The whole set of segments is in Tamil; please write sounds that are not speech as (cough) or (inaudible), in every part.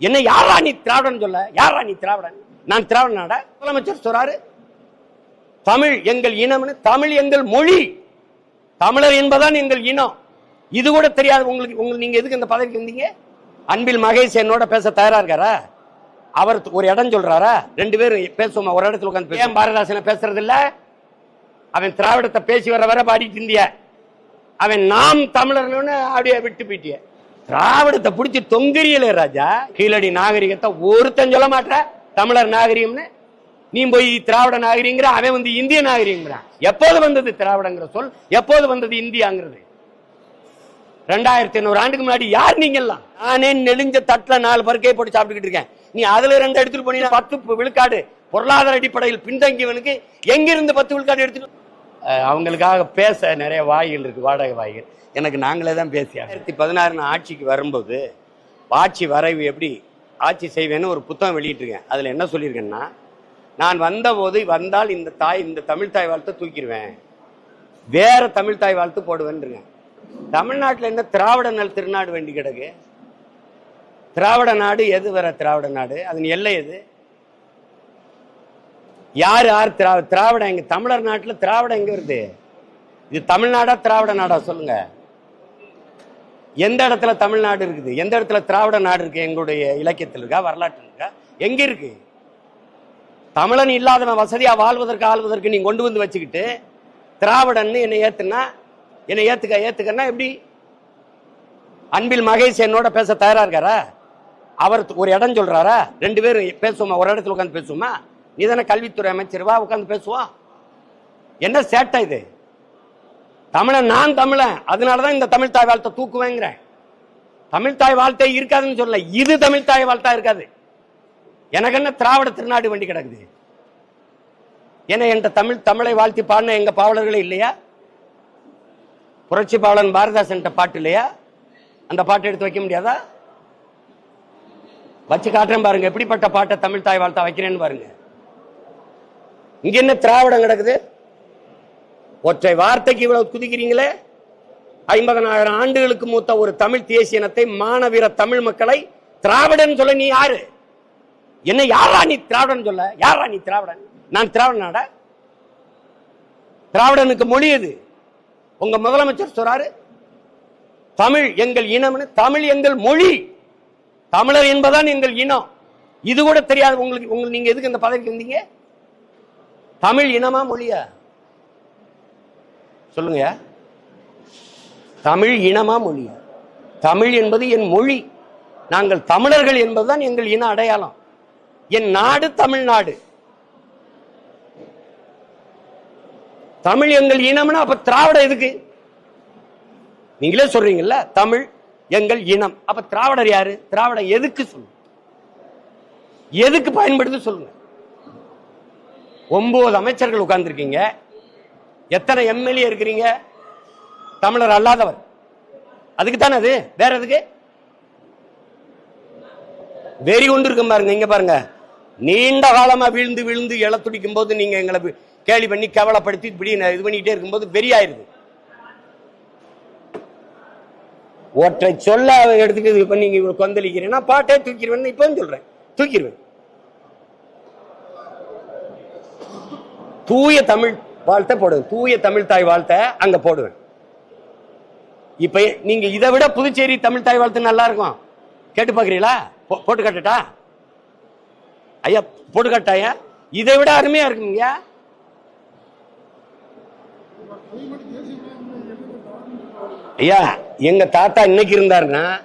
என்ன யாரா நீ திராவிடன் சொல்ல? யாரா நீ திராவிடன்? நான் திராவிட நாடா முதலமைச்சர் சொல்றாரு. தமிழ் எங்கள் இனம்னு தமிழ் எங்கள் மொழி. தமிழர் என்பதான் எங்கள் இனம். இது கூட தெரியாது. உங்களுக்கு உங்களுக்கு நீங்க எதுக்கு இந்த பதவிக்கு வந்தீங்க? அன்பில் மகேஷ் என்னோட பேச தயாரா இருக்காரா? அவர் ஒரு இடம் சொல்றாரா? ரெண்டு பேரும் பேசுவோமா? ஒரு இடத்துல உட்காந்து ஏன் பாரதாசன பேசுறது இல்ல? அவன் திராவிடத்தை பேசி வர வர பாடிட்டு இருந்திய? அவன் நாம் தமிழர்னு அப்படியே விட்டு போயிட்டிய. திராவிடத்தை பிடிச்சி தொங்கரியல ராஜா. கீழடி நாகரிகத்தை ஒருத்தன் சொல்ல மாட்ட தமிழர் நாகரிகம்னு? நீ போய் திராவிட நாகரிகங்கிற அவன் வந்து இந்திய நாகரிகங்கிறான் எப்போது வந்தது திராவிடங்கிற சொல்? எப்போது வந்தது இந்தியாங்கிறது? ரெண்டாயிரத்தி ஐநூறு ஆண்டுக்கு முன்னாடி யார் நீங்க எல்லாம் நானே நெளிஞ்ச தட்டுல நாலு பருக்கையை போட்டு சாப்பிட்டுக்கிட்டு இருக்கேன். நீ அதுல ரெண்டு எடுத்துட்டு போனீங்கன்னா பத்து விழுக்காடு பொருளாதார அடிப்படையில் பின்தங்கியவனுக்கு எங்கிருந்து பத்து விழுக்காடு எடுத்துட்டு அவங்களுக்காக பேச நிறைய வாய்கள் இருக்கு வாடகை வாய்கள். எனக்கு நாங்களே தான் பேசிய ஆயிரத்தி பதினாறு நான் ஆட்சிக்கு வரும்போது ஆட்சி வரைவு எப்படி ஆட்சி செய்வேன்னு ஒரு புத்தகம் வெளியிட்டிருக்கேன். அதில் என்ன சொல்லியிருக்கேன்னா நான் வந்தபோது வந்தால் இந்த தாய் இந்த தமிழ் தாய் வாழ்த்தை தூக்கிடுவேன். வேற தமிழ் தாய் வாழ்த்து போடுவேன் தமிழ்நாட்டில் என்ன திராவிட நல் திருநாடு வேண்டி கிடக்கு. திராவிட நாடு எது வர திராவிட நாடு? அதன் எல்லை எது? யார் யார் திராவிட திராவிடம் எங்க தமிழர் நாட்டில் திராவிடம் எங்க வருது? இது தமிழ்நாடா திராவிட நாடா சொல்லுங்க. எந்த இடத்துல தமிழ்நாடு இருக்குது? எந்த இடத்துல திராவிட நாடு இருக்கு? எங்களுடைய இலக்கியத்தில் இருக்கா? வரலாற்றில் இருக்கா? எங்க இருக்கு? தமிழன் இல்லாதவன் வசதியா வாழ்வதற்கு ஆள்வதற்கு நீ கொண்டு வந்து வச்சுக்கிட்டு திராவிடன்னு என்னை ஏத்துனா என்னை ஏத்துக்க ஏத்துக்கன்னா எப்படி? அன்பில் மகேஷ் என்னோட பேச தயாரா இருக்காரா? அவர் ஒரு இடம் சொல்றாரா? ரெண்டு பேரும் பேசுவோமா? ஒரு இடத்துல உட்காந்து பேசுவோமா? நீ தானே கல்வித்துறை அமைச்சர். வா உட்காந்து பேசுவோம். என்ன சேட்டை இது? தமிழன் நான் தமிழன். அதனாலதான் இந்த தமிழ் தாய் வாழ்த்தை தூக்குவேங்கிறேன் தமிழ் தாய் வாழ்த்தை இருக்காதுன்னு சொல்லல. இது தமிழ் தாய் வாழ்த்தா இருக்காது. எனக்கு என்ன திராவிட திருநாடு வண்டி கிடக்குது? ஏன்னா என்ற தமிழ் தமிழை வாழ்த்தி பாடின எங்க பாவலர்களே இல்லையா? புரட்சி பாவலன் பாரதாசன் பாட்டு இல்லையா? அந்த பாட்டை எடுத்து வைக்க முடியாதா? வச்சு காட்டுறேன் பாருங்க. எப்படிப்பட்ட பாட்டை தமிழ் தாய் வாழ்த்தா வைக்கிறேன்னு பாருங்க. இங்க என்ன திராவிடம் கிடக்குது? ஒற்றை வார்த்தைக்கு இவ்வளவு குதிக்கிறீங்களே? ஐம்பதனாயிரம் ஆண்டுகளுக்கு மூத்த ஒரு தமிழ் தேசிய இனத்தை மாணவீர தமிழ் மக்களை திராவிடன் சொல்ல நீ யாரு? என்ன யாரா நீ திராவிடன் சொல்ல? யாரா நீ திராவிடன்? நான் திராவிடனாட? திராவிடனுக்கு மொழி எது? உங்க முதலமைச்சர் சொல்றாரு தமிழ் எங்கள் இனம்னு தமிழ் எங்கள் மொழி. தமிழர் என்பதான் எங்கள் இனம். இது கூட தெரியாது. உங்களுக்கு உங்களுக்கு நீங்க எதுக்கு இந்த பதவிக்கு வந்தீங்க? தமிழ் இனமா மொழியா? சொல்லுங்க. தமிழ் இனமா மொழியா தமிழ் என்பது என் மொழி. நாங்கள் தமிழர்கள் என்பதுதான் எங்கள் இன அடையாளம். என் நாடு தமிழ்நாடு. தமிழ் எங்கள் இனம்னா அப்ப திராவிட எதுக்கு? நீங்களே சொல்றீங்கல்ல தமிழ் எங்கள் இனம். அப்ப திராவிடர் யாரு? திராவிடம் எதுக்கு சொல்லுங்க? எதுக்கு பயன்படுது சொல்லுங்க. ஒன்பது அமைச்சர்கள் உட்கார்ந்துருக்கீங்க. எத்தனை எம்எல்ஏ இருக்கிறீங்க? தமிழர் அல்லாதவர். அதுக்கு தானே அது? வேற எதுக்கு? வெறி கொண்டு இருக்கும் பாருங்க இங்க பாருங்க. நீண்ட காலமா விழுந்து விழுந்து இழ துடிக்கும் போது நீங்க எங்களை கேலி பண்ணி கேவலப்படுத்தி இப்படி இது பண்ணிக்கிட்டே இருக்கும்போது வெறி ஆயிருது ஒற்றை சொல்ல எடுத்துக்கு இது பண்ணி நீங்க கொந்தளிக்கிறீங்கன்னா பாட்டே தூக்கிடுவேன் இப்பவும் சொல்றேன். தூக்கிடுவேன். தூய தமிழ் வாழ்த்தை போடுவேன். தூய தமிழ் தாய் வாழ்த்தை அங்க போடுவேன். இப்ப நீங்க இதை விட புதுச்சேரி தமிழ் தாய் வாழ்த்து நல்லா இருக்கும். கேட்டு பாக்குறீங்களா? போ- போட்டு காட்டட்டா? ஐயா போட்டு காட்டாயா? இதை விட அருமையா இருக்குங்க ஐயா எங்க தாத்தா இன்னைக்கு இருந்தாருன்னா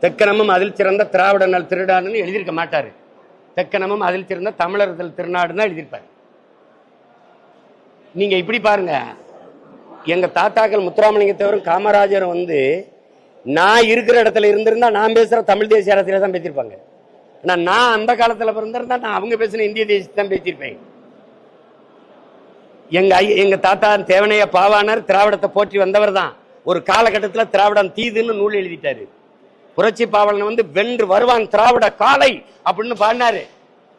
தெக்கனமும் அதில் சிறந்த திராவிட நல் திருடான்னு எழுதியிருக்க மாட்டாரு. தெக்கனமும் அதில் சிறந்த தமிழர்கள் திருநாடுன்னு எழுதியிருப்பாரு. நீங்க இப்படி பாருங்க. எங்க தாத்தாக்கள் முத்துராமலிங்கத்தவரும் காமராஜரும் வந்து நான் இருக்கிற இடத்துல இருந்திருந்தா நான் பேசுற தமிழ் தேசிய அரசியல தான் பேசியிருப்பாங்க. ஆனா நான் அந்த காலத்துல பிறந்திருந்தா நான் அவங்க பேசின இந்திய தேசியத்தை தான் பேசியிருப்பேன். எங்க எங்க தாத்தா தேவனைய பாவானர் திராவிடத்தை போற்றி வந்தவர் தான். ஒரு காலகட்டத்தில் திராவிடம் தீதுன்னு நூல் எழுதிட்டாரு. புரட்சி பாவலன் வந்து வென்று வருவான் திராவிட காலை அப்படின்னு பாடினாரு.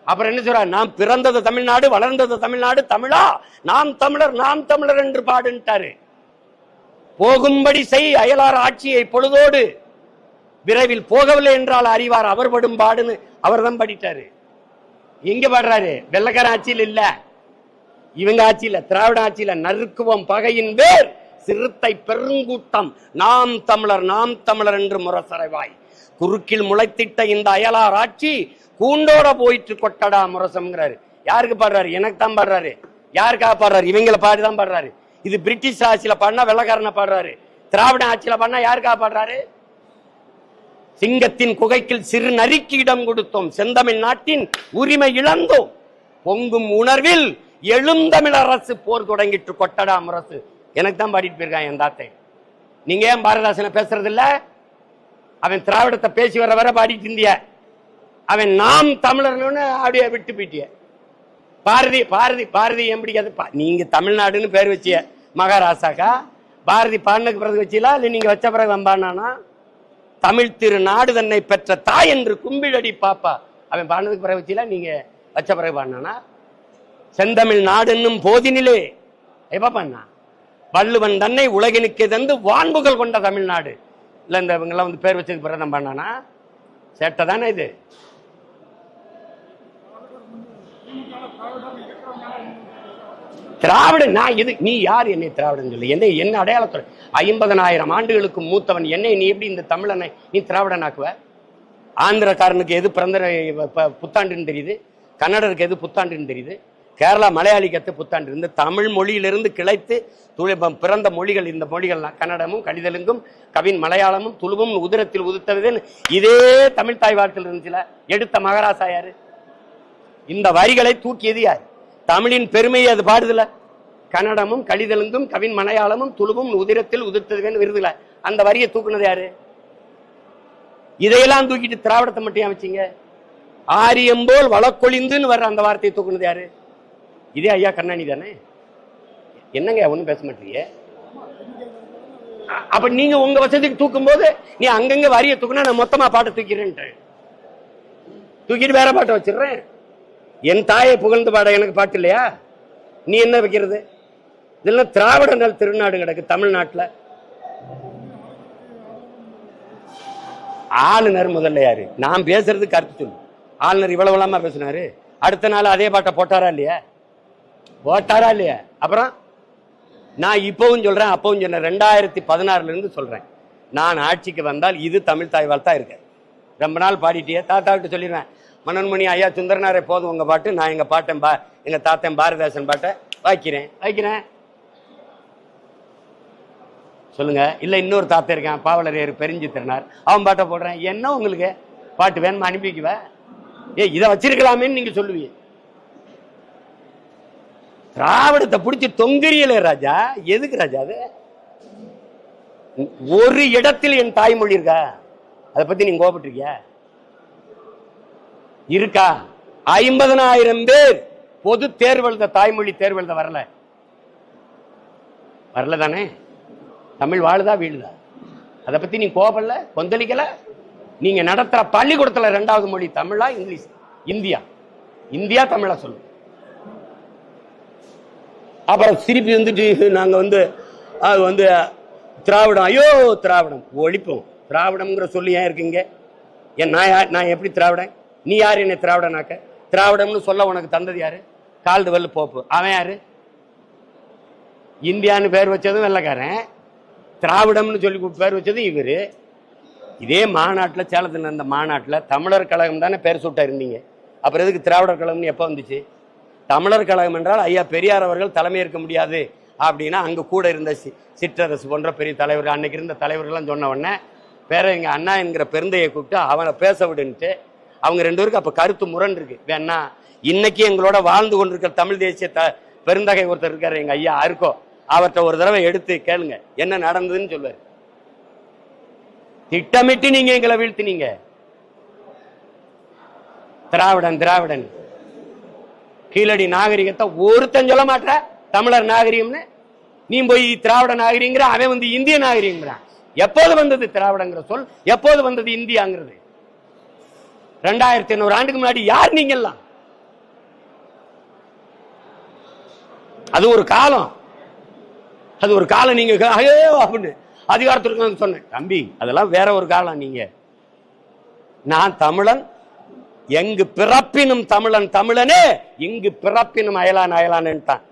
அப்புறம் என்ன சொல்ற? நாம் பிறந்தது தமிழ்நாடு வளர்ந்தது தமிழ்நாடு தமிழா? நாம் தமிழர் நாம் தமிழர் என்று பாடுன்ட்டாரு. போகும்படி செய் அயலார் ஆட்சியை பொழுதோடு. விரைவில் போகவில்லை என்றால் அறிவார் அவர் படும் பாடுன்னு அவர் தான் படிட்டாரு. எங்க பாடுறாரு? வெள்ளக்கார ஆட்சியில் இல்ல. இவங்க ஆட்சியில திராவிட ஆட்சியில நறுக்குவம் பகையின் வேர் சிறுத்தை பெருங்கூட்டம். நாம் தமிழர் நாம் தமிழர் என்று முரசறைவாய். குறுக்கில் முளைத்திட்ட இந்த அயலார் ஆட்சி கூண்டோட போயிட்டு கொட்டடா முரசம்ங்கிறாரு. யாருக்கு பாடுறாரு? எனக்கு தான் பாடுறாரு. யாருக்காக பாடுறாரு? இவங்களை பாடி தான் பாடுறாரு. இது பிரிட்டிஷ் ஆட்சியில பாடினா வெள்ளக்காரனை பாடுறாரு. திராவிட ஆட்சியில பாடினா யாருக்காக பாடுறாரு? சிங்கத்தின் குகைக்கில் சிறு நரிக்கு இடம் கொடுத்தோம். செந்தமிழ் நாட்டின் உரிமை இழந்தோம். பொங்கும் உணர்வில் எழுந்தமிழ் அரசு போர் தொடங்கிட்டு கொட்டடா முரசு. எனக்கு தான் பாடிட்டு போயிருக்கான் என் தாத்தை. நீங்க ஏன் பாரதாசனை பேசுறது இல்ல அவன் திராவிடத்தை பேசி வர வர பாடிட்டு இருந்திய? அவன் நாம் தமிழர்னு அப்படியே விட்டு போயிட்டிய? பாரதி பாரதி பாரதி ஏன் பிடிக்காது? நீங்க தமிழ்நாடுன்னு பேர் வச்சிய மகாராசாக்கா பாரதி பாடினதுக்கு பிறகு வச்சீங்களா இல்லை நீங்க வச்ச பிறகு வம்பானானா தமிழ் திரு நாடு தன்னை பெற்ற தாய் என்று கும்பிடடி பாப்பா. அவன் பாடினதுக்கு பிறகு வச்சீங்களா நீங்க வச்ச பிறகு பாடினானா? செந்தமிழ் நாடுன்னும் போதினிலே எப்ப பண்ணா வள்ளுவன் தன்னை உலகினுக்கு தந்து வான்புகள் கொண்ட தமிழ்நாடு. இல்ல இந்த இவங்கெல்லாம் வந்து பேர் வச்சதுக்கு பிரதம் பண்ணானா சேட்டை தானே இது? திராவிடன் நான் இது நீ யார் என்னை திராவிடன் சொல்லி? என்னை என்ன அடையாளத்துறை? ஐம்பதனாயிரம் ஆண்டுகளுக்கு மூத்தவன் என்னை நீ எப்படி இந்த தமிழனை நீ திராவிடன் ஆக்குவ ஆந்திரக்காரனுக்கு எது பிறந்த ப- புத்தாண்டுன்னு தெரியுது? கன்னடருக்கு எது புத்தாண்டுன்னு தெரியுது? கேரளா மலையாளி கற்று புத்தாண்டு இருந்து தமிழ் மொழியிலிருந்து கிளைத்து துளி- பிறந்த மொழிகள் இந்த மொழிகள்லாம். கன்னடமும் கடிதலுங்கும் கவின் மலையாளமும் துளுவும் உதிரத்தில் உதித்தவதன் இதே தமிழ் தாய் வாழ்த்தில் இருந்துச்சுல. எடுத்த மகாராசா யாரு? இந்த வரிகளை தூக்கியது யார்? தமிழின் பெருமையை அது பாடுதுல. கன்னடமும் கலிதலுங்கும் கவின் மலையாளமும் துளுவும் உதிரத்தில் உதிர்த்ததுன்னு விருதுல. அந்த வரியை தூக்குனது யாரு? இதையெல்லாம் தூக்கிட்டு திராவிடத்தை மட்டும் அமைச்சிங்க வச்சீங்க? ஆரியம்போல் வளக்கொழிந்துன்னு வர்ற அந்த வார்த்தையை தூக்குனது யாரு? இதே ஐயா கண்ணாணி தானே? என்னங்க ஒன்றும் பேச மாட்டீங்க அப்ப நீங்க உங்க வசதிக்கு தூக்கும் போது நீ அங்கங்க வரியை தூக்குனா நான் மொத்தமா பாட்டை தூக்கிறேன் தூக்கிட்டு வேற பாட்டை வச்சிடுறேன் என் தாயை புகழ்ந்து பாட எனக்கு பாட்டு இல்லையா? நீ என்ன வைக்கிறது? இதெல்லாம் திராவிட நல் திருநாடு கிடக்கு தமிழ்நாட்டில். ஆளுநர் முதல்ல யாரு? நான் பேசுறது கருத்து சொல்லு. ஆளுநர் இவ்வளவு இல்லாம பேசினாரு. அடுத்த நாள் அதே பாட்டை போட்டாரா இல்லையா? ஓட்டாரா இல்லையா? அப்புறம் நான் இப்பவும் சொல்றேன் அப்பவும் சொன்னேன் ரெண்டாயிரத்தி பதினாறுல இருந்து சொல்றேன். நான் ஆட்சிக்கு வந்தால் இது தமிழ் தாய்வால் தான் இருக்கேன் ரொம்ப நாள் பாடிட்டியே தாத்தா கிட்ட சொல்லிடுவேன். மன்னன்மணி ஐயா சுந்தரனாரே போதும் உங்க பாட்டு. நான் எங்க பாட்டன் பா எங்க தாத்தன் பாரதாசன் பாட்டை வைக்கிறேன் வைக்கிறேன் சொல்லுங்க. இல்ல இன்னொரு தாத்தா இருக்கான் பாவலரையர் பெரிஞ்சு திறனார் அவன் பாட்டை போடுறேன். என்ன உங்களுக்கு? பாட்டு வேணுமா? அனுப்பிக்குவ? ஏ இதை வச்சிருக்கலாமேன்னு நீங்க சொல்லுவீங்க. திராவிடத்தை பிடிச்சி தொங்குறியல ராஜா. எதுக்கு ராஜா அது? ஒரு இடத்தில் என் தாய்மொழி இருக்கா? அதை பத்தி நீங்க கோபப்பட்டிருக்கியா இருக்கா? ஐம்பதனாயிரம் பேர் பொது தேர்வு எழுத தாய்மொழி தேர்வு எழுத வரல. வரல தானே? தமிழ் வாழுதா வீழுதா? அதை பத்தி நீ கோபல்ல கொந்தளிக்கல? நீங்க நடத்துற பள்ளிக்கூடத்துல ரெண்டாவது மொழி தமிழா இங்கிலீஷ்? இந்தியா. இந்தியா தமிழா சொல்லு. அப்புறம் திருப்பி வந்துட்டு நாங்கள் வந்து அது வந்து திராவிடம். ஐயோ திராவிடம். ஒழிப்போம். திராவிடம்ங்கிற சொல்லி ஏன் இருக்கீங்க? ஏன் நான் யார் நான் எப்படி திராவிடன்? நீ யார் என்னை திராவிடனாக்க? திராவிடம்னு சொல்ல உனக்கு தந்தது யாரு? கால்டுவெல் போப்பு அவன் யாரு? இந்தியான்னு பேர் வச்சதும் வெள்ளக்காரன். திராவிடம்னு சொல்லி கூப்பிட்டு பேர் வச்சதும் இவர். இதே மாநாட்டில் சேலத்தில் நடந்த மாநாட்டில் தமிழர் கழகம் தானே பேர் சூட்டாக இருந்தீங்க. அப்புறம் எதுக்கு திராவிடர் கழகம்னு எப்போ வந்துச்சு? தமிழர் கழகம் என்றால் ஐயா பெரியார் அவர்கள் தலைமையேற்க முடியாது அப்படின்னா அங்கே கூட இருந்த சி சிற்றரசு போன்ற பெரிய தலைவர் அன்னைக்கு இருந்த தலைவர்கள்லாம் சொன்ன உடனே வேற எங்கள் அண்ணா என்கிற பெருந்தையை கூப்பிட்டு அவனை பேச விடுன்ட்டு அவங்க ரெண்டு பேருக்கு அப்போ கருத்து முரண் இருக்கு. வேணா இன்னைக்கு எங்களோட வாழ்ந்து கொண்டிருக்கிற தமிழ் தேசிய த பெருந்தகை ஒருத்தர் இருக்கார் எங்கள் ஐயா அருக்கோ. அவர்கிட்ட ஒரு தடவை எடுத்து கேளுங்க. என்ன நடந்ததுன்னு சொல்லுவார். திட்டமிட்டு நீங்க எங்களை வீழ்த்தினீங்க. திராவிடன் திராவிடன். கீழடி நாகரிகத்தை ஒருத்தன் சொல்ல மாட்ட தமிழர் நாகரிகம்னு. நீ போய் திராவிட நாகரிகங்கிற அவன் வந்து இந்திய நாகரிகங்கிறான் எப்போது வந்தது திராவிடங்கிற சொல்? எப்போது வந்தது இந்தியாங்கிறது? ரெண்டாயிரத்தி ஐநூறு ஆண்டுக்கு முன்னாடி யார் நீங்க எல்லாம் அது ஒரு காலம். அது ஒரு காலம் நீங்க அப்படின்னு அதிகாரத்திற்கு சொன்னேன். தம்பி அதெல்லாம் வேற ஒரு காலம் நீங்க. நான் தமிழன் எங்கு பிறப்பினும் தமிழன் தமிழனே இங்கு பிறப்பினும் அயலான் அயலான்ட்டான்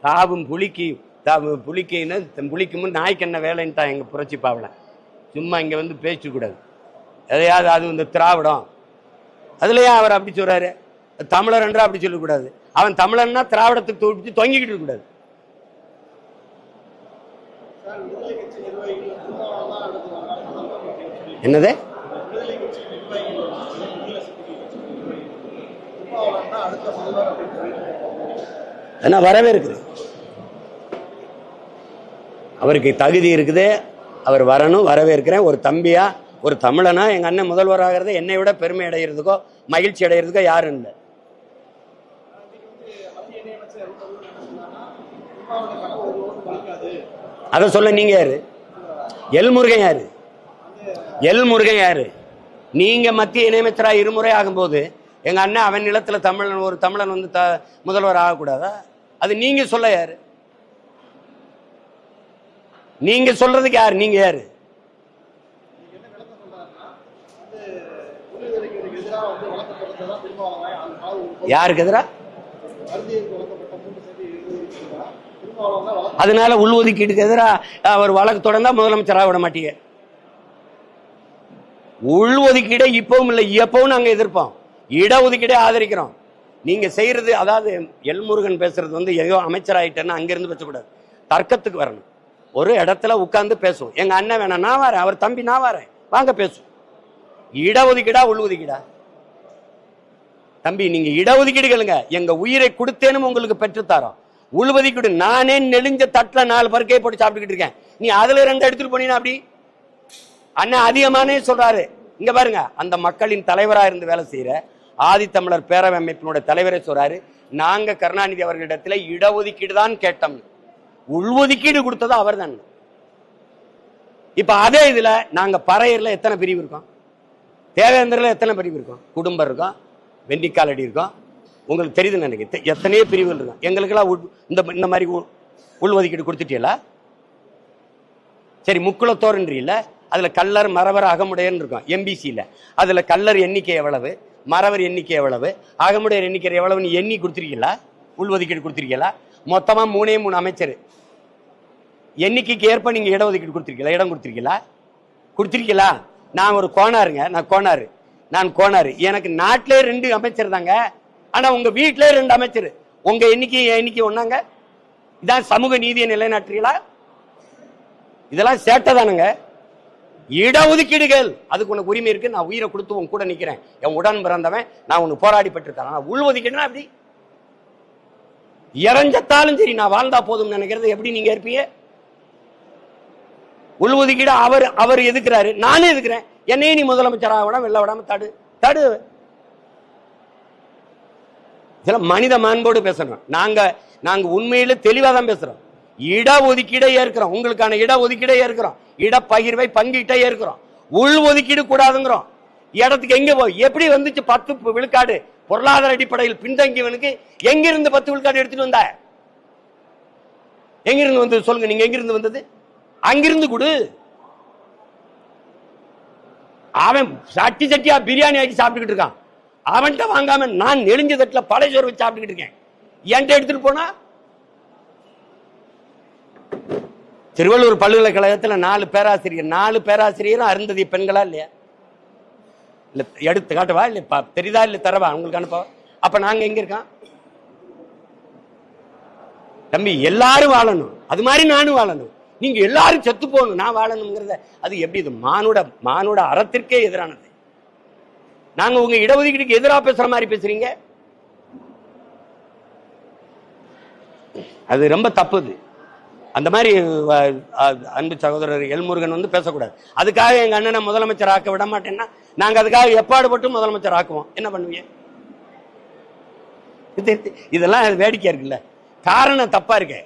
தாவும் புலிக்கு தாவு புலிக்குன்னு புலிக்கு முன் நாய்க்கு என்ன வேலைன்ட்டான் எங்க புரட்சி பாவல சும்மா இங்க வந்து பேசக்கூடாது எதையாவது அது இந்த திராவிடம். அதுலயே அவர் அப்படி சொல்றாரு? தமிழர் என்று அப்படி சொல்லக்கூடாது. அவன் தமிழன்னா திராவிடத்துக்கு தொழிச்சு தொங்கிக்கிட்டு இருக்கக்கூடாது. என்னது? ஆனால் வரவே இருக்குது. அவருக்கு தகுதி இருக்குது. அவர் வரணும் வரவேற்கிறேன் ஒரு தம்பியா ஒரு தமிழனா எங்க அண்ணன் முதல்வர் ஆகிறது என்னை விட பெருமை அடைகிறதுக்கோ மகிழ்ச்சி அடைகிறதுக்கோ யாரும் இல்லை. அதை சொல்ல நீங்க யாரு? எல் முருகன் யாரு? எல் முருகன் யாரு? நீங்க மத்திய இணையமைச்சராக இருமுறை ஆகும்போது எங்கள் அண்ணன் அவன் நிலத்தில் தமிழன் ஒரு தமிழன் வந்து த முதல்வர் ஆகக்கூடாதா? அது நீங்கள் சொல்ல யார்? நீங்கள் சொல்கிறதுக்கு யார்? நீங்கள் யார்? யாருக்கு எதிரா? அதனால உள்ஒதுக்கீட்டுக்கு எதிராக அவர் வழக்கு தொடர்ந்தா முதலமைச்சராக விட மாட்டீங்க. உள்ஒதுக்கீடை இப்பவும் இல்லை எப்பவும் நாங்க எதிர்ப்போம். இடஒதுக்கீடே ஆதரிக்கிறோம். நீங்க செய்யறது அதாவது எல்முருகன் பேசுறது வந்து ஏதோ அமைச்சராயிட்டேன்னா அங்கிருந்து பேசக்கூடாது தர்க்கத்துக்கு வரணும். ஒரு இடத்துல உட்கார்ந்து பேசுவோம். எங்க அண்ணன் வேணாம் நான் வரேன். அவர் தம்பி நான் வரேன். வாங்க பேசுவோம். இடஒதுக்கீடா உள்ஒதுக்கீடா? தம்பி நீங்க இடஒதுக்கீடு கேளுங்க. எங்க உயிரை கொடுத்தேனும் உங்களுக்கு பெற்றுத்தாரோம். உள்ஒதுக்கீடு நானே நெளிஞ்ச தட்டுல நாலு பருக்கையை போட்டு சாப்பிட்டுக்கிட்டு இருக்கேன். நீ அதுல ரெண்டு எடுத்துட்டு போனீங்கன்னா அப்படி? அண்ணன் அதிகமானே சொல்றாரு. இங்க பாருங்க அந்த மக்களின் தலைவரா இருந்து வேலை செய்யற ஆதித்தமிழர் பேரவை அமைப்பினுடைய தலைவரே சொல்றாரு நாங்க கருணாநிதி அவர்களிடத்துல இடஒதுக்கீடு தான் கேட்டோம். உள்ஒதுக்கீடு கொடுத்தது அவர் தான் இப்ப அதே இதுல நாங்க பறையர்ல எத்தனை பிரிவு இருக்கோம்? தேவேந்திரில் எத்தனை பிரிவு இருக்கும்? குடும்பம் இருக்கும் வெண்டிக்காலடி இருக்கும். உங்களுக்கு தெரியுதுன்னு நினைக்கிறேன். எத்தனையோ பிரிவுகள் இருக்கும். எங்களுக்கெல்லாம் இந்த இந்த மாதிரி உள்- உள்ஒதுக்கீடு கொடுத்துட்டீங்களா சரி முக்குளத்தோர்ன்றீல்ல அதில் கல்லர் மரவர் அகமுடையன்னு இருக்கும் எம்பிசியில் அதில் கல்லர் எண்ணிக்கை எவ்வளவு? மறவர் எண்ணிக்கை எவ்வளவு? ஆகமுடையர் எண்ணிக்கை எவ்வளவுன்னு எண்ணி கொடுத்துருக்கீங்களா? உள்ஒதுக்கீடு கொடுத்துருக்கீங்களா? மொத்தமாக மூணே மூணு அமைச்சர். எண்ணிக்கைக்கு ஏற்ப நீங்கள் இடஒதுக்கீடு கொடுத்துருக்கீங்களா? இடம் கொடுத்துருக்கீங்களா? கொடுத்துருக்கீங்களா? நான் ஒரு கோணாருங்க நான் கோணாரு நான் கோணாரு எனக்கு நாட்டிலே ரெண்டு அமைச்சர் தாங்க. ஆனால் உங்கள் வீட்டிலே ரெண்டு அமைச்சர். உங்கள் எண்ணிக்கை என் எண்ணிக்கை ஒன்றாங்க இதான் சமூக நீதியை நிலைநாட்டுறீங்களா? இதெல்லாம் சேட்டை தானுங்க. இடஒதுக்கீடுகள். அதுக்கு உனக்கு உரிமை இருக்கு நான் உயிரை கொடுத்து உன் கூட நிக்கிறேன். என் உடன் பிறந்தவன் நான் உனக்கு போராடி பெற்றிருக்கேன். உள் உள்ஒதுக்கீடுனா அப்படி இறஞ்சத்தாலும் சரி நான் வாழ்ந்தா போதும் நினைக்கிறது எப்படி நீங்க இருப்பீங்க? உள்ஒதுக்கீடு அவர் அவர் எதுக்குறாரு? நானும் எதுக்குறேன்? என்னையும் நீ முதலமைச்சராக விடாம வெளில விடாம தடு தடு. இதெல்லாம் மனித மாண்போடு பேசணும். நாங்க நாங்க உண்மையில தெளிவாக தான் பேசுறோம். இட ஒதுக்கீடை ஏற்கிறோம். உங்களுக்கான இட ஒதுக்கீடை ஏற்கிறோம். இடப்பகிர்வை பங்கீட்டை ஏற்கிறோம். உள் ஒதுக்கீடு கூடாதுங்கிறோம். இடத்துக்கு எங்க போய் எப்படி வந்துச்சு பத்து விழுக்காடு? பொருளாதார அடிப்படையில் பின்தங்கியவனுக்கு எங்கிருந்து பத்து விழுக்காடு எடுத்துட்டு வந்த? எங்கிருந்து வந்தது சொல்லுங்க நீங்க எங்கிருந்து வந்தது? அங்கிருந்து கொடு. அவன் சட்டி சட்டியா பிரியாணி ஆக்கி சாப்பிட்டுக்கிட்டு இருக்கான். அவன்கிட்ட வாங்காம நான் நெளிஞ்ச தட்டில் பழைய சோறு வச்சு சாப்பிட்டுக்கிட்டு இருக்கேன். என்கிட்ட எடுத்துட்டு போனா திருவள்ளூர் பல்கலைக்கழகத்துல நாலு பேராசிரியர் நாலு பேராசிரியரும் அருந்ததி பெண்களா இல்லையா? இல்லை எடுத்து காட்டுவா? இல்ல தெரியுதா இல்ல தரவா? உங்களுக்கு அனுப்பவா? அப்ப நாங்க எங்க இருக்கோம்? தம்பி எல்லாரும் வாழணும். அது மாதிரி நானும் வாழணும். நீங்க எல்லாரும் செத்து போகணும். நான் வாழணுங்கிறத அது எப்படி இது? மானுட மானுட அறத்திற்கே எதிரானது. நாங்க உங்க இடஒதுக்கீடுக்கு எதிராக பேசுற மாதிரி பேசுறீங்க? அது ரொம்ப தப்பு இது அந்த மாதிரி அன்பு சகோதரர் எல்முருகன் வந்து பேசக்கூடாது. அதுக்காக எங்க அண்ணனை முதலமைச்சர் ஆக்க விட மாட்டேன்னா நாங்க அதுக்காக எப்பாடுபட்டு முதலமைச்சர் ஆக்குவோம். என்ன பண்ணுவீங்க? (laughs) இதெல்லாம் வேடிக்கையா இருக்குல்ல. காரணம் தப்பா இருக்க.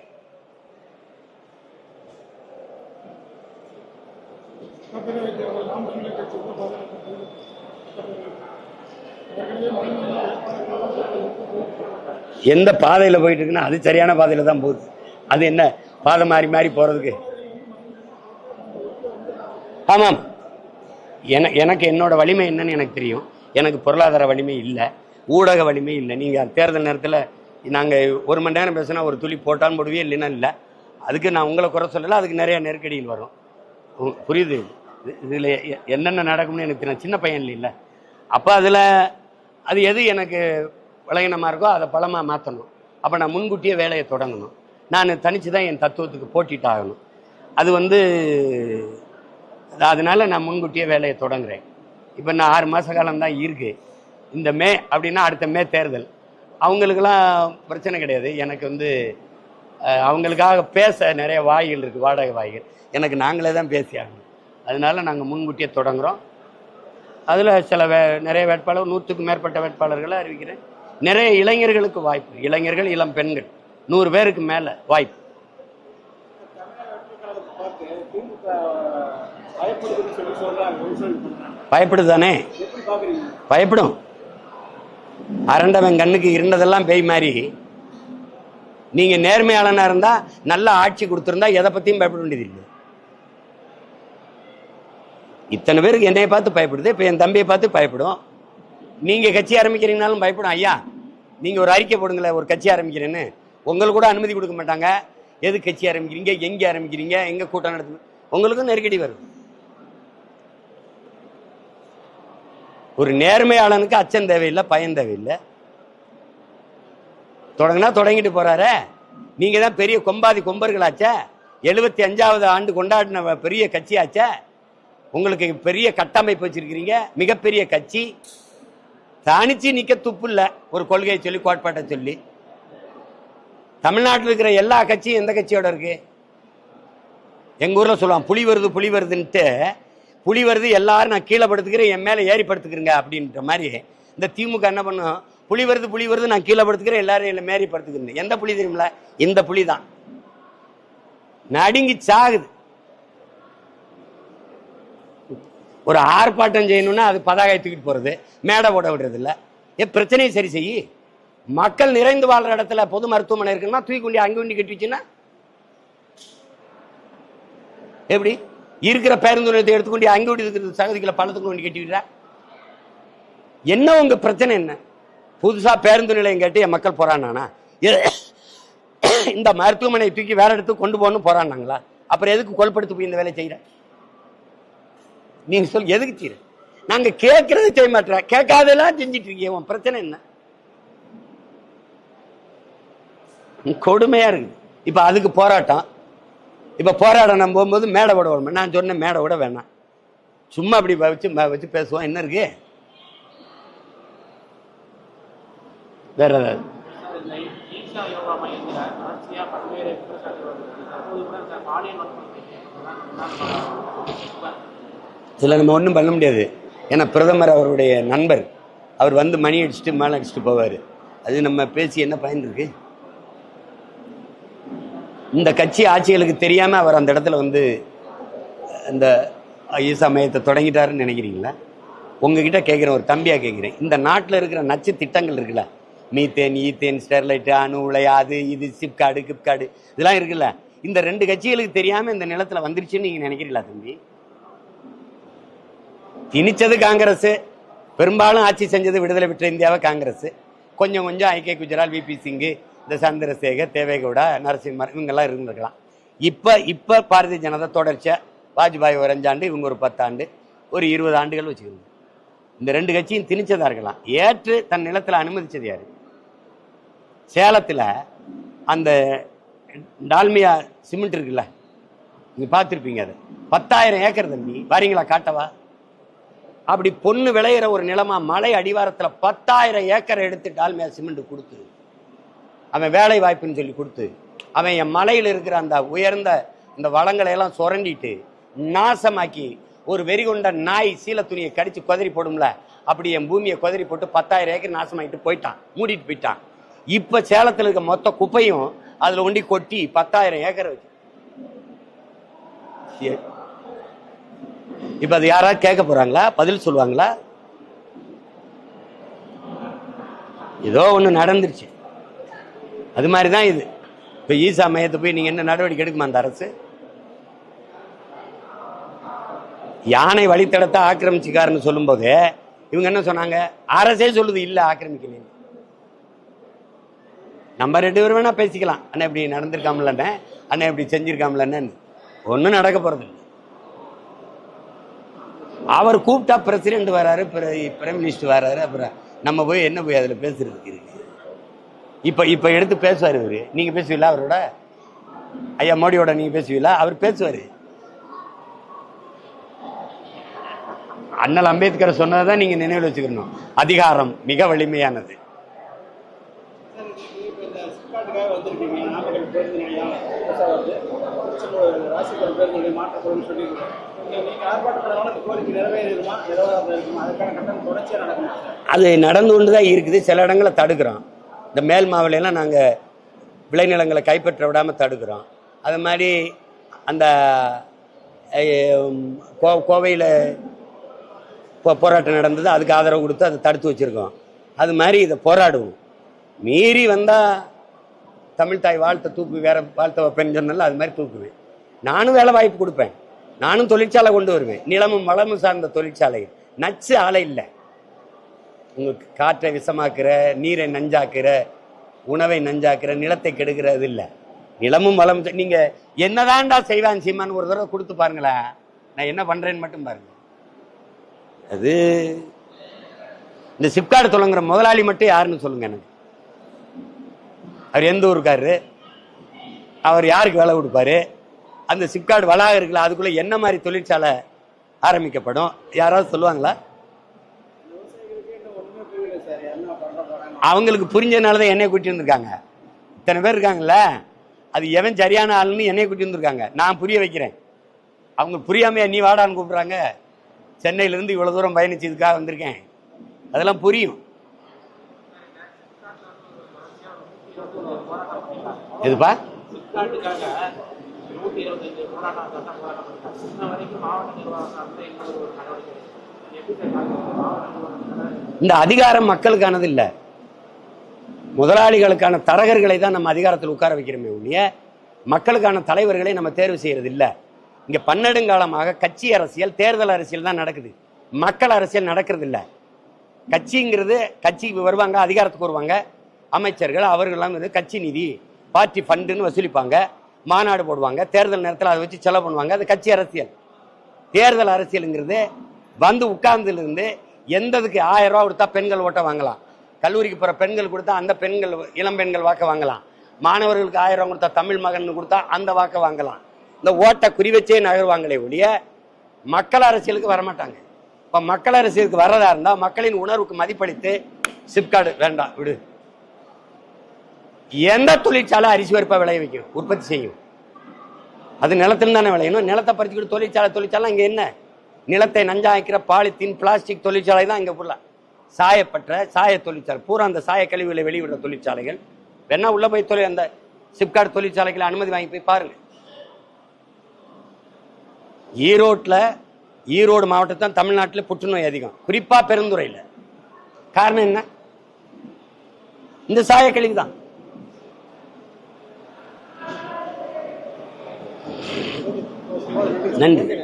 எந்த பாதையில போயிட்டு இருக்குன்னா அது சரியான பாதையில தான் போகுது. அது என்ன? பாதை மாறி மாறி போறதுக்கு. ஆமாம். என எனக்கு என்னோட வலிமை என்னன்னு எனக்கு தெரியும். எனக்கு பொருளாதார வலிமை இல்லை. ஊடக வலிமை இல்லை. நீங்கள் தேர்தல் நேரத்தில் நாங்கள் ஒரு மணி நேரம் பேசினா ஒரு துளி போட்டாலும் போடுவே இல்லைன்னா இல்லை. அதுக்கு நான் உங்களை குறை சொல்லலை. அதுக்கு நிறைய நெருக்கடிகள் வரும். புரியுது? இதில் என்னென்ன நடக்கும்னு எனக்கு தெரியும். சின்ன பையன் இல்லை அப்போ அதில் அது எது எனக்கு விளங்கினமாக இருக்கோ அதை பலமாக மாற்றணும் அப்போ நான் முன்கூட்டியே வேலையை தொடங்கணும். நான் தனித்து தான் என் தத்துவத்துக்கு போட்டிட்டாகணும் அது வந்து அதனால நான் முன்கூட்டியே வேலையை தொடங்குறேன். இப்போ நான் ஆறு மாத காலம் தான் இருக்கு. இந்த மே அப்படின்னா அடுத்த மே தேர்தல். அவங்களுக்கெல்லாம் பிரச்சனை கிடையாது. எனக்கு வந்து அவங்களுக்காக பேச நிறைய வாய்கள் இருக்குது வாடகை வாய்கள். எனக்கு நாங்களே தான் பேசி ஆகணும். அதனால நாங்கள் முன்கூட்டியே தொடங்குகிறோம் அதில் சில வே நிறைய வேட்பாளர் நூற்றுக்கும் மேற்பட்ட வேட்பாளர்களை அறிவிக்கிறேன். நிறைய இளைஞர்களுக்கு வாய்ப்பு. இளைஞர்கள் இளம் பெண்கள். நூறு பேருக்கு மேலே வாய்ப்பு. பயப்படுதானே பயப்படும். அரண்டவன் கண்ணுக்கு இருந்ததெல்லாம் பேய் மாதிரி. நீங்க நேர்மையாளனா இருந்தா நல்ல ஆட்சி கொடுத்துருந்தா எதை பத்தியும் பயப்பட வேண்டியது இல்லை. இத்தனை பேருக்கு என்னைய பார்த்து பயப்படுது இப்போ என் தம்பியை பார்த்து பயப்படும். நீங்க கட்சி ஆரம்பிக்கிறீங்கனாலும் பயப்படும். ஐயா நீங்க ஒரு அறிக்கை போடுங்களேன் ஒரு கட்சி ஆரம்பிக்கிறேன்னு. உங்களுக்கு கூட அனுமதி கொடுக்க மாட்டாங்க. எது கட்சி ஆரம்பிக்கிறீங்க எங்கே ஆரம்பிக்கிறீங்க எங்கே கூட்டம் நடத்து உங்களுக்கும் நெருக்கடி வரும். ஒரு நேர்மையாளனுக்கு அச்சம் தேவையில்லை பயன் தேவையில்லை. தொடங்கினா தொடங்கிட்டு போறாரு. நீங்க தான் பெரிய கொம்பாதி கொம்பர்களாச்சே. எழுபத்தி அஞ்சாவது ஆண்டு கொண்டாடின பெரிய கட்சியாச்சே. உங்களுக்கு பெரிய கட்டமைப்பு வச்சிருக்கிறீங்க. மிகப்பெரிய கட்சி. தனிச்சு நிக்க துப்பு இல்லை. ஒரு கொள்கையை சொல்லி கோட்பாட்டை சொல்லி. தமிழ்நாட்டில் இருக்கிற எல்லா கட்சியும் எந்த கட்சியோட இருக்கு? எங்க ஊர்ல சொல்லுவான் புலி வருது புலி வருதுன்ட்டு புலி வருது எல்லாரும் நான் கீழே படுத்துக்கிறேன் என் மேல ஏறி படுத்துக்கிறேங்க அப்படின்ற மாதிரி இந்த திமுக என்ன பண்ணும்? புலி வருது புலி வருது நான் கீழே படுத்துக்கிறேன் எல்லாரும் இல்லை மேரி படுத்துக்கிறேன் எந்த புலி தெரியுமில இந்த புலி தான். நடுங்கி சாகுது. ஒரு ஆர்ப்பாட்டம் செய்யணும்னா அது பதாகை தூக்கிட்டு போறது மேடை போட விடுறது இல்லை ஏன் பிரச்சனையை சரி செய்யி? மக்கள் நிறைந்து வாழ்ற இடத்துல பொது மருத்துவமனை இருக்குன்னா தூக்கி கொண்டு அங்கே கொண்டு கட்டி வச்சுன்னா? எப்படி? இருக்கிற பேருந்து நிலையத்தை எடுத்துக்கொண்டு அங்கே இருக்கிற சகதிகளை பழத்துக்கு கொண்டு கட்டி என்ன உங்க பிரச்சனை என்ன? புதுசா பேருந்து நிலையம் கேட்டு என் மக்கள் போறானானா இந்த மருத்துவமனை தூக்கி வேற இடத்துக்கு கொண்டு போகணும் போறானாங்களா அப்புறம் எதுக்கு கொல்படுத்து போய் இந்த வேலை செய்யற? நீங்க சொல் எதுக்கு செய்யற? நாங்க கேட்கறது செய்ய மாட்டேற. கேட்காதெல்லாம் செஞ்சிட்டு இருக்கீங்க. உன் பிரச்சனை என்ன? கொடுமையா இருக்கு. இப்ப அதுக்கு போராட்டம். இப்ப போராட்டம் போகும்போது மேடை விட வேணும்? நான் சொன்னேன் மேடை விட வேணாம். சும்மா அப்படி வச்சு வச்சு பேசுவோம். என்ன இருக்கு? வேற ஏதாவது? இதில் நம்ம ஒன்றும் பண்ண முடியாது. ஏன்னா பிரதமர் அவருடைய நண்பர் அவர் வந்து மணி அடிச்சுட்டு மேலே அடிச்சுட்டு போவார். அது நம்ம பேசி என்ன பயன் இருக்குது இந்த கட்சி ஆட்சிகளுக்கு தெரியாமல் அவர் அந்த இடத்துல வந்து இந்த ஈசா மையத்தை தொடங்கிட்டாருன்னு நினைக்கிறீங்களா? உங்ககிட்ட கேட்குறேன் ஒரு தம்பியாக கேட்குறேன் இந்த நாட்டில் இருக்கிற நச்சு திட்டங்கள் இருக்குல்ல? மீத்தேன் ஈத்தேன் ஸ்டெர்லைட்டு அணு உலை அது இது சிப்காடு கிப்காடு இதெல்லாம் இருக்குல்ல? இந்த ரெண்டு கட்சிகளுக்கு தெரியாமல் இந்த நிலத்தில் வந்துருச்சுன்னு நீங்கள் நினைக்கிறீங்களா தம்பி? திணிச்சது காங்கிரஸ். பெரும்பாலும் ஆட்சி செஞ்சது விடுதலை பெற்ற இந்தியாவை காங்கிரஸ். கொஞ்சம் கொஞ்சம் ஐக்கிய குஜரால் விபி சிங்கு இந்த சந்திரசேகர் தேவேகவுடா நரசிம்மர் இவங்கெல்லாம் இருந்திருக்கலாம். இப்போ இப்போ பாரதிய ஜனதா தொடர்ச்சியாக வாஜ்பாய் ஒரு அஞ்சாண்டு இவங்க ஒரு பத்தாண்டு ஒரு இருபது ஆண்டுகள் வச்சுக்கணும் இந்த ரெண்டு கட்சியும் திணிச்சதாக இருக்கலாம். ஏற்று தன் நிலத்தில் அனுமதிச்சது யார்? சேலத்தில் அந்த டால்மியா சிமெண்ட் இருக்குல்ல நீங்கள் பார்த்துருப்பீங்க அது. பத்தாயிரம் ஏக்கர் தம்பி வாரீங்களா காட்டவா? அப்படி பொண்ணு விளையிற ஒரு நிலமா மலை அடிவாரத்தில் பத்தாயிரம் ஏக்கரை எடுத்து டால்மியா சிமெண்ட் கொடுத்துருக்கு. அவன் வேலை வாய்ப்புன்னு சொல்லி கொடுத்து அவன் என் மலையில் இருக்கிற அந்த உயர்ந்த இந்த வளங்களை எல்லாம் சுரண்டிட்டு நாசமாக்கி ஒரு வெறி கொண்ட நாய் சீல துணியை கடிச்சு கொதறி போடும்ல அப்படி என் பூமியை கொதறி போட்டு பத்தாயிரம் ஏக்கர் நாசமாயிட்டு போயிட்டான் மூடிட்டு போயிட்டான். இப்போ சேலத்தில் இருக்க மொத்த குப்பையும் அதில் ஒண்டி கொட்டி பத்தாயிரம் ஏக்கர் வச்சு. சரி. அது யாராவது கேட்க போகிறாங்களா பதில் சொல்லுவாங்களா? ஏதோ ஒன்று நடந்துருச்சு. அது மாதிரி தான் இது. இப்போ ஈசா மையத்தை போய் நீங்கள் என்ன நடவடிக்கை எடுக்குமா அந்த அரசு? யானை வழித்தடத்தை ஆக்கிரமிச்சுக்காருன்னு சொல்லும்போது இவங்க என்ன சொன்னாங்க? அரசே சொல்லுது இல்லை ஆக்கிரமிக்கல நம்ம ரெண்டு பேரும் வேணா பேசிக்கலாம். அண்ணன் இப்படி நடந்திருக்காமலண்ணே அண்ணன் இப்படி செஞ்சிருக்காமலன்னு ஒன்றும் நடக்க போகிறது இல்லை. அவர் கூப்பிட்டா பிரசிடென்ட் வராரு பிரைம் மினிஸ்டர் வராரு அப்புறம் நம்ம போய் என்ன போய் அதில் பேசுறதுக்கு இருக்கு இப்போ இப்போ எடுத்து பேசுவார் இவர். நீங்கள் பேசுவீங்களா அவரோட? ஐயா மோடியோட நீங்கள் பேசுவீங்களா? அவர் பேசுவார். அண்ணல் அம்பேத்கர் சொன்னதை தான் நீங்கள் நினைவில் வச்சுக்கணும். அதிகாரம் மிக வலிமையானது. அது நடந்து கொண்டு தான் இருக்குது. சில இடங்களை தடுக்கிறோம் இந்த மேல் மாவிலையெல்லாம் நாங்கள் விளைநிலங்களை கைப்பற்ற விடாமல் தடுக்கிறோம். அது மாதிரி அந்த கோ கோவையில் போ- போராட்டம் நடந்தது. அதுக்கு ஆதரவு கொடுத்து அதை தடுத்து வச்சுருக்கோம். அது மாதிரி இதை போராடுவோம். மீறி வந்தால் தமிழ் தாய் வாழ்த்தை தூக்கு வேற வாழ்த்த வைப்பேன்னு சொன்னால அது மாதிரி தூக்குவேன். நானும் வேலை வாய்ப்பு கொடுப்பேன். நானும் தொழிற்சாலை கொண்டு வருவேன். நிலமும் வளமும் சார்ந்த தொழிற்சாலை நச்சு ஆலை இல்லை. உங்களுக்கு காற்றை விஷமாக்குற நீரை நஞ்சாக்குற உணவை நஞ்சாக்குற நிலத்தை கெடுக்கிறது இல்லை. நிலமும் வளம் என்ன என்னதான்டா செய்வான் சீமான் ஒரு தடவை கொடுத்து பாருங்களேன். நான் என்ன பண்ணுறேன்னு மட்டும் பாருங்க. அது இந்த சிப்காடு தொடங்குற முதலாளி மட்டும் யாருன்னு சொல்லுங்க எனக்கு. அவர் எந்த ஊருக்காரு? அவர் யாருக்கு வேலை கொடுப்பாரு? அந்த சிப்காடு வளாகம் இருக்குல்ல அதுக்குள்ளே என்ன மாதிரி தொழிற்சாலை ஆரம்பிக்கப்படும்? யாராவது சொல்லுவாங்களா? அவங்களுக்கு புரிஞ்சதுனால தான் என்னை கூட்டி வந்திருக்காங்க. இத்தனை பேர் இருக்காங்கல்ல? அது எவன் சரியான ஆளுன்னு என்னை கூட்டி வந்திருக்காங்க. நான் புரிய வைக்கிறேன். அவங்க புரியாமையா நீ வாடான்னு கூப்பிட்றாங்க. சென்னையிலேருந்து இவ்வளோ தூரம் பயணிச்சதுக்காக வந்திருக்கேன். அதெல்லாம் புரியும். எதுப்பா? இந்த அதிகாரம் மக்களுக்கானது இல்லை. முதலாளிகளுக்கான தரகர்களை தான் நம்ம அதிகாரத்தில் உட்கார வைக்கிறோமே ஒழிய மக்களுக்கான தலைவர்களை நம்ம தேர்வு செய்யறது இல்லை இங்கே பன்னெடுங்காலமாக கட்சி அரசியல் தேர்தல் அரசியல் தான் நடக்குது. மக்கள் அரசியல் நடக்கிறது இல்லை கட்சிங்கிறது கட்சிக்கு வருவாங்க அதிகாரத்துக்கு வருவாங்க. அமைச்சர்கள் அவர்கள்லாம் வந்து கட்சி நிதி பார்ட்டி ஃபண்டுன்னு வசூலிப்பாங்க. மாநாடு போடுவாங்க தேர்தல் நேரத்தில் அதை வச்சு செலவு பண்ணுவாங்க. அது கட்சி அரசியல். தேர்தல் அரசியலுங்கிறது வந்து உட்கார்ந்துலேருந்து எந்ததுக்கு ஆயிரம் ரூபா கொடுத்தா பெண்கள் ஓட்ட வாங்கலாம். கல்லூரிக்கு போகிற பெண்கள் கொடுத்தா அந்த பெண்கள் இளம் பெண்கள் வாக்க வாங்கலாம். மாணவர்களுக்கு ஆயிரம் ரூபா கொடுத்தா தமிழ் மகன் கொடுத்தா அந்த வாக்க வாங்கலாம். இந்த ஓட்டை குறி வச்சே நகர்வாங்களே ஒழிய மக்கள் அரசியலுக்கு வரமாட்டாங்க. இப்போ மக்கள் அரசியலுக்கு வர்றதா இருந்தால் மக்களின் உணர்வுக்கு மதிப்பளித்து சிப்காடு வேண்டாம் விடு. எந்த தொழிற்சாலை அரிசி பருப்பை விளைய வைக்கும்? உற்பத்தி செய்யும். அது நிலத்தில் தானே விளையணும். நிலத்தை பறிச்சுக்கிட்டு தொழிற்சாலை தொழிற்சாலை இங்கே என்ன? நிலத்தை நஞ்சாய்க்கிற பாலித்தீன் பிளாஸ்டிக் தொழிற்சாலை தான் இங்கே ஃபுல்லாக சாயப்பட்ட சாய தொழிற்சாலை. பூரா அந்த சாய கழிவுகளை வெளியிடுற தொழிற்சாலைகள். வேணா உள்ள போய் தொழில் அந்த சிப்காட் தொழிற்சாலைகளை அனுமதி வாங்கி போய் பாருங்க. ஈரோட்டில் ஈரோடு மாவட்டத்தான் தமிழ்நாட்டில் புற்றுநோய் அதிகம். குறிப்பா பெருந்துறையில். காரணம் என்ன? இந்த சாய கழிவு தான். நன்றி.